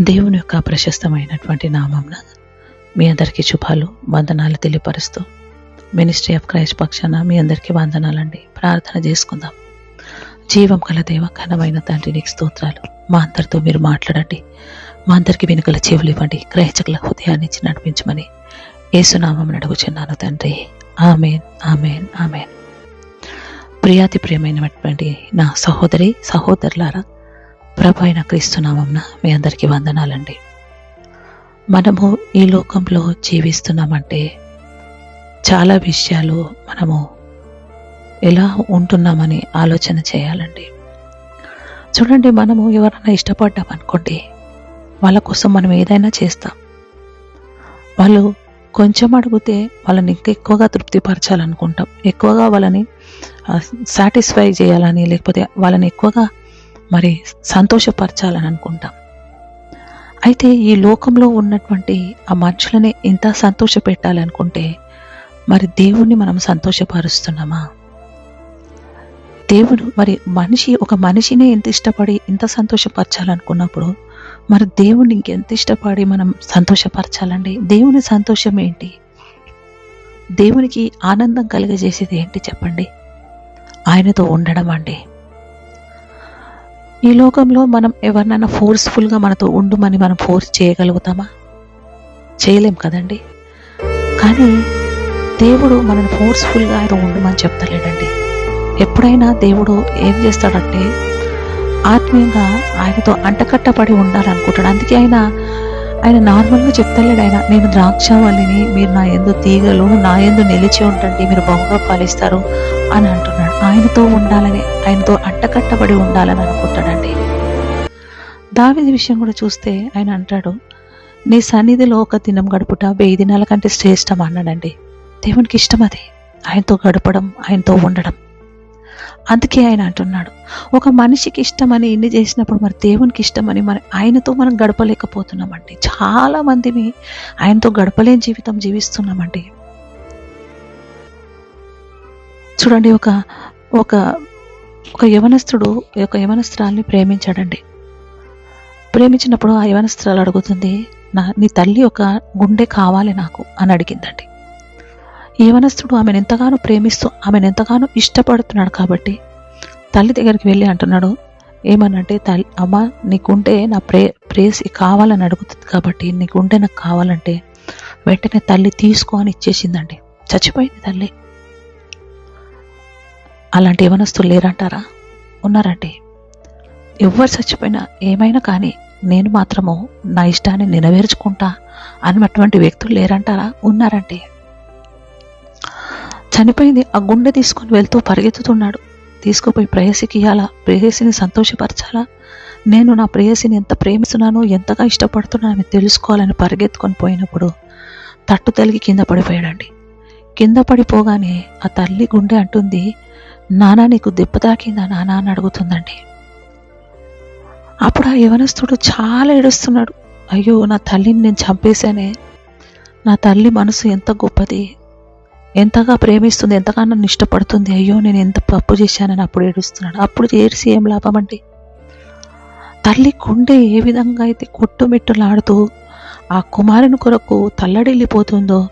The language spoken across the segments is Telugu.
దేవుని యొక్క ప్రశస్తమైనటువంటి నామంన మీ అందరికీ శుభాలు వందనాలు తెలియపరుస్తూ మినిస్ట్రీ ఆఫ్ క్రైస్ట్ పక్షాన మీ అందరికీ వందనాలండి. ప్రార్థన చేసుకుందాం. జీవం గల దేవ ఘనమైన తండ్రి నీకు స్తోత్రాలు. మా అందరితో మీరు మాట్లాడండి. మా అందరికీ వెనుకల చెవులు ఇవ్వండి. గ్రహించగల హృదయాన్ని ఇచ్చి నడిపించమని ఏసునామం అడుగుచున్నాను తండ్రి. Amen amen amen. ప్రియాతి ప్రియమైనటువంటి నా సహోదరి సహోదరులారా ప్రభు అయిన క్రీస్తునామంన మీ అందరికీ వందనాలండి. మనము ఈ లోకంలో జీవిస్తున్నామంటే చాలా విషయాలు మనము ఎలా ఉంటున్నామని ఆలోచన చేయాలండి. చూడండి మనము ఎవరైనా ఇష్టపడ్డాం అనుకోండి వాళ్ళ కోసం మనం ఏదైనా చేస్తాం. వాళ్ళు కొంచెం అడిగితే వాళ్ళని ఇంకా ఎక్కువగా తృప్తిపరచాలనుకుంటాం. ఎక్కువగా వాళ్ళని సాటిస్ఫై చేయాలని లేకపోతే వాళ్ళని ఎక్కువగా మరి సంతోషపరచాలని అనుకుంటాం. అయితే ఈ లోకంలో ఉన్నటువంటి ఆ మనుషులని ఇంత సంతోష పెట్టాలనుకుంటే మరి దేవుణ్ణి మనం సంతోషపరుస్తున్నామా? దేవుడు మరి మనిషి ఒక మనిషిని ఎంత ఇష్టపడి ఇంత సంతోషపరచాలనుకున్నప్పుడు మరి దేవుణ్ణి ఇంకెంత ఇష్టపడి మనం సంతోషపరచాలండి? దేవుని సంతోషం ఏంటి? దేవునికి ఆనందం కలిగజేసేది ఏంటి చెప్పండి? ఆయనతో ఉండడం అండి. ఈ లోకంలో మనం ఎవరినైనా ఫోర్స్ఫుల్గా మనతో ఉండుమని మనం ఫోర్స్ చేయగలుగుతామా? చేయలేం కదండి. కానీ దేవుడు మనం ఫోర్స్ఫుల్గా ఆయన ఉండమని చెప్తలేడండి. ఎప్పుడైనా దేవుడు ఏం చేస్తాడంటే ఆత్మీయంగా ఆయనతో అంటకట్టపడి ఉండాలనుకుంటాడు. అందుకే ఆయన ఆయన నార్మల్గా చెప్తలేడు ఆయన. నేను ద్రాక్షావల్లిని మీరు నా ఎందు తీగలు నా ఎందు నిలిచి ఉండండి మీరు బహుగా ఫలిస్తారు అని అంటున్నాడు. ఆయనతో ఉండాలని ఆయనతో అట్టకట్టబడి ఉండాలని అనుకుంటాడండి. దావిది విషయం కూడా చూస్తే ఆయన అంటాడు నీ సన్నిధిలో ఒక దినం గడుపుట వెయ్యి దినాల కంటే శ్రేష్టం అన్నాడండి. దేవునికి ఇష్టం అది. ఆయనతో గడపడం ఆయనతో ఉండడం. అందుకే ఆయన అంటున్నాడు. ఒక మనిషికి ఇష్టమని ఎన్ని చేసినప్పుడు మరి దేవునికి ఇష్టమని మరి ఆయనతో మనం గడపలేకపోతున్నామండి. చాలా మందిని ఆయనతో గడపలేని జీవితం జీవిస్తున్నామండి. చూడండి ఒక ఒక ఒక యవనస్తుడు ఒక యవనస్త్రాల్ని ప్రేమించాడండి. ప్రేమించినప్పుడు ఆ యవనస్త్రాలు అడుగుతుంది నా నీ తల్లి ఒక గుండె కావాలి నాకు అని అడిగిందండి. యవనస్తుడు ఆమెను ఎంతగానో ప్రేమిస్తూ ఆమెను ఎంతగానో ఇష్టపడుతున్నాడు కాబట్టి తల్లి దగ్గరికి వెళ్ళి అంటున్నాడు ఏమనంటే తల్లి అమ్మ నీకుంటే నా ప్రే ప్రేసి కావాలని అడుగుతుంది కాబట్టి నీకుంటే నాకు కావాలంటే వెంటనే తల్లి తీసుకో అని ఇచ్చేసిందండి. చచ్చిపోయింది తల్లి. అలాంటి యవనస్తులు లేరంటారా? ఉన్నారండి. ఎవరు చచ్చిపోయినా ఏమైనా కానీ నేను మాత్రము నా ఇష్టాన్ని నెరవేర్చుకుంటా అన్నటువంటి వ్యక్తులు లేరంటారా? ఉన్నారంటే చనిపోయింది ఆ గుండె తీసుకొని వెళ్తూ పరిగెత్తుతున్నాడు. తీసుకుపోయి ప్రేయసికి ఇవ్వాలా ప్రేయసిని సంతోషపరచాలా? నేను నా ప్రేయసిని ఎంత ప్రేమిస్తున్నానో ఎంతగా ఇష్టపడుతున్నానని అని తెలుసుకోవాలని పరిగెత్తుకొని పోయినప్పుడు తట్టు తలిగి కింద పడిపోయాడండి. కింద పడిపోగానే ఆ తల్లి గుండె అంటుంది నానా నీకు దెబ్బ తాకిందా నానా? అని అడుగుతుందండి. అప్పుడు ఆ యవనస్తుడు చాలా ఏడుస్తున్నాడు. అయ్యో నా తల్లిని నేను చంపేశానే? నా తల్లి మనసు ఎంత గొప్పది? ఎంతగా ప్రేమిస్తుంది ఎంతగా నన్ను ఇష్టపడుతుంది అయ్యో నేను ఎంత తప్పు చేశానని అప్పుడు ఏడుస్తున్నాడు. అప్పుడు ఏడిసి ఏం లాభం అండి తల్లి గుండె ఏ విధంగా అయితే కొట్టుమిట్టులాడుతూ ఆ కుమారుని కొరకు తల్లడిల్లిపోతుందో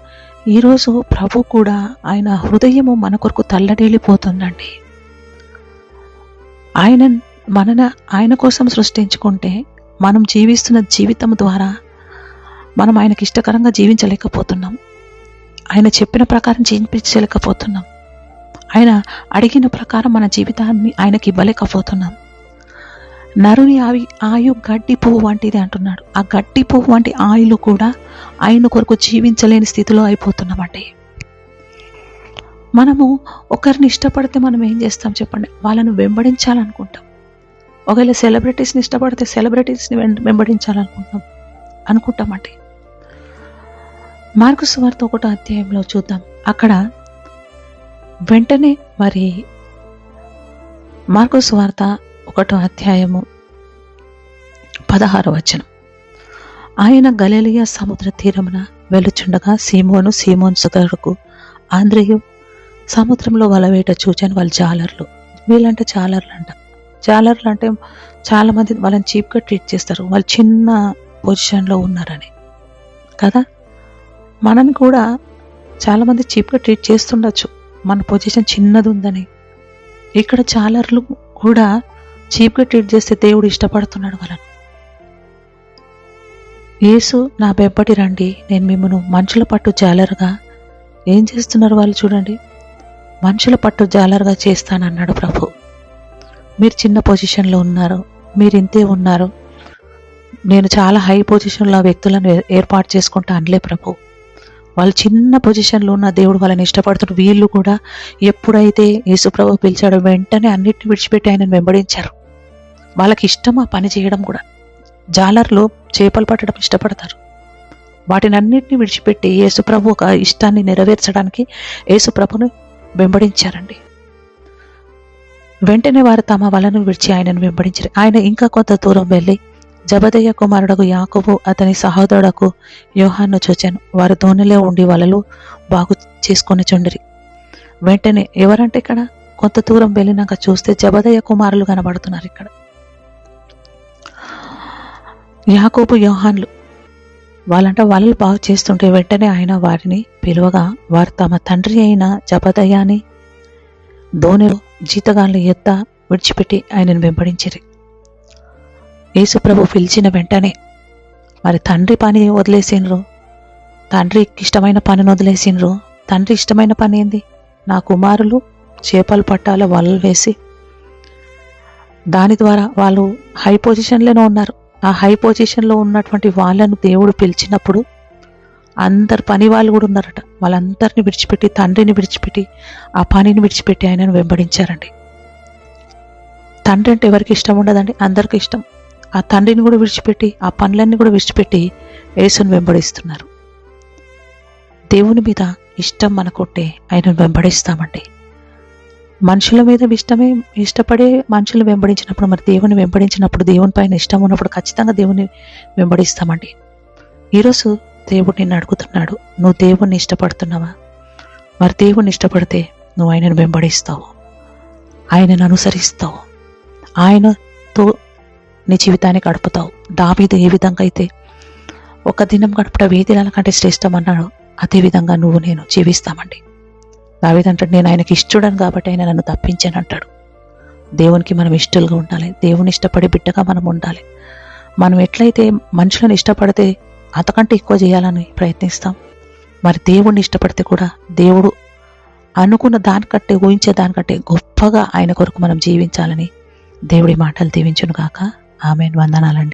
ఈరోజు ప్రభు కూడా ఆయన హృదయము మన కొరకు తల్లడిల్లిపోతుందండి. ఆయన మనన ఆయన కోసం సృష్టించుకుంటే మనం జీవిస్తున్న జీవితం ద్వారా మనం ఆయనకి ఇష్టకరంగా జీవించలేకపోతున్నాం. ఆయన చెప్పిన ప్రకారం జీవించలేకపోతున్నాం. ఆయన అడిగిన ప్రకారం మన జీవితాన్ని ఆయనకి ఇవ్వలేకపోతున్నాం. నరుని ఆవి ఆయు గడ్డి పువ్వు వంటిది అంటున్నాడు. ఆ గడ్డి పువ్వు వంటి ఆయులు కూడా ఆయన కొరకు జీవించలేని స్థితిలో అయిపోతున్నామండి మనము ఒకరిని ఇష్టపడితే మనం ఏం చేస్తాం చెప్పండి? వాళ్ళను వెంబడించాలనుకుంటాం. ఒకవేళ సెలబ్రిటీస్ని ఇష్టపడితే సెలబ్రిటీస్ని వెంబడించాలనుకుంటాం. అనుకుంటామండి మార్కు సువార్త ఒకటో అధ్యాయంలో చూద్దాం. అక్కడ వెంటనే మరి మార్కు సువార్త ఒకటో అధ్యాయము పదహారు వచనం. ఆయన గలేలియా సముద్ర తీరమున వెలుచుండగా సీమోను సీమోన్ సుతరుకు ఆంధ్రేయు సముద్రంలో వలవేట చూచాను వాళ్ళు జాలర్లు. వీళ్ళంటే జాలర్లు అంట జాలర్లు అంటే చాలామంది వాళ్ళని చీప్గా ట్రీట్ చేస్తారు. వాళ్ళు చిన్న పొజిషన్లో ఉన్నారని. కదా? మనని కూడా చాలామంది చీప్గా ట్రీట్ చేస్తుండొచ్చు. మన పొజిషన్ చిన్నది ఉందని ఇక్కడ చాలర్లు కూడా చీప్గా ట్రీట్ చేస్తే దేవుడు ఇష్టపడుతున్నాడు వాళ్ళని. యేసు నా బెబ్బటి రండి. నేను మిమ్మను మనుషుల పట్టు జాలరుగా. ఏం చేస్తున్నారు వాళ్ళు చూడండి. మనుషుల పట్టు జాలరుగా చేస్తానన్నాడు ప్రభు. మీరు చిన్న పొజిషన్లో ఉన్నారు. మీరు ఇంతే ఉన్నారు. నేను చాలా హై పొజిషన్లో వ్యక్తులను ఏ- ఏర్పాటు చేసుకుంటా అనలే ప్రభు. వాళ్ళు చిన్న పొజిషన్లో ఉన్న దేవుడు వాళ్ళని ఇష్టపడుతున్న వీళ్ళు కూడా ఎప్పుడైతే యేసుప్రభు పిలిచాడో వెంటనే అన్నిటిని విడిచిపెట్టి ఆయనను వెంబడించారు. వాళ్ళకి ఇష్టం ఆ పని చేయడం కూడా. జాలర్లో చేపలు పట్టడం ఇష్టపడతారు. వాటిని అన్నిటిని విడిచిపెట్టి యేసుప్రభు ఒక ఇష్టాన్ని నెరవేర్చడానికి యేసుప్రభును వెంబడించారండి. వెంటనే వారు తమ వలను విడిచి ఆయనను వెంబడించారు. ఆయన ఇంకా కొంత దూరం వెళ్ళి జబదయ్య కుమారుడకు యాకోబు అతని సహోదరుడకు యోహాన్ను చూచాను. వారు ధోనిలో ఉండి వలలు బాగు చేసుకొని చుండిరి. వెంటనే ఎవరంటే ఇక్కడ? కొంత దూరం వెళ్ళినాక చూస్తే జబదయ్య కుమారులు కనబడుతున్నారు ఇక్కడ. యాకోబు యోహాన్లు వాళ్ళంట వలలు బాగు చేస్తుంటే వెంటనే ఆయన వారిని పిలువగా వారు తమ తండ్రి అయిన జబదయ్యాని ధోనిలో జీతగాళ్ళ ఎత్త విడిచిపెట్టి ఆయనను వెంబడించిరి. యేసుప్రభు పిలిచిన వెంటనే మరి తండ్రి పని వదిలేసిండ్రు? తండ్రికి ఇష్టమైన పనిని వదిలేసిండ్రు? తండ్రి ఇష్టమైన పని ఏంది? నా కుమారులు చేపలు పట్టాల వలలు వేసి దాని ద్వారా వాళ్ళు హై పొజిషన్లోనే ఉన్నారు. ఆ హై పొజిషన్లో ఉన్నటువంటి వాళ్ళను దేవుడు పిలిచినప్పుడు అందరు పని వాళ్ళు కూడా ఉన్నారట. వాళ్ళందరిని విడిచిపెట్టి తండ్రిని విడిచిపెట్టి ఆ పనిని విడిచిపెట్టి ఆయనను వెంబడించారండి. తండ్రి అంటే ఎవరికి ఇష్టం ఉండదండి? అందరికి ఇష్టం. ఆ తండ్రిని కూడా విడిచిపెట్టి ఆ పనులన్నీ కూడా విడిచిపెట్టి యేసును వెంబడిస్తున్నారు. దేవుని మీద ఇష్టం మనకుంటే ఆయనను వెంబడిస్తామండి. మనుషుల మీద ఇష్టమే ఇష్టపడే మనుషులు వెంబడించినప్పుడు మరి దేవుని వెంబడించినప్పుడు దేవుని పైన ఇష్టం ఉన్నప్పుడు ఖచ్చితంగా దేవుని వెంబడిస్తామండి. ఈరోజు దేవుడు నిన్ను అడుగుతున్నాడు నువ్వు దేవుణ్ణి ఇష్టపడుతున్నావా? మరి దేవుణ్ణి ఇష్టపడితే నువ్వు ఆయనను వెంబడిస్తావు. ఆయనను అనుసరిస్తావు. ఆయనతో నీ జీవితాన్ని గడుపుతావు. దావీదు ఏ విధంగా అయితే ఒక దినం గడపడం వేదినాల కంటే శ్రేష్టం అన్నాడు అదేవిధంగా నువ్వు నేను జీవిస్తామండి. దావీదంటాడు నేను ఆయనకి ఇష్టడను కాబట్టి ఆయన నన్ను తప్పించానంటాడు దేవునికి మనం ఇష్టలుగా ఉండాలి. దేవుని ఇష్టపడి బిడ్డగా మనం ఉండాలి. మనం ఎట్లయితే మనుషులను ఇష్టపడితే అంతకంటే ఎక్కువ చేయాలని ప్రయత్నిస్తాం. మరి దేవుణ్ణి ఇష్టపడితే కూడా దేవుడు అనుకున్న దానికంటే ఊహించే దానికంటే గొప్పగా ఆయన కొరకు మనం జీవించాలని దేవుడి మాటలు దీవించును గాక ఆమె వందనాలండి.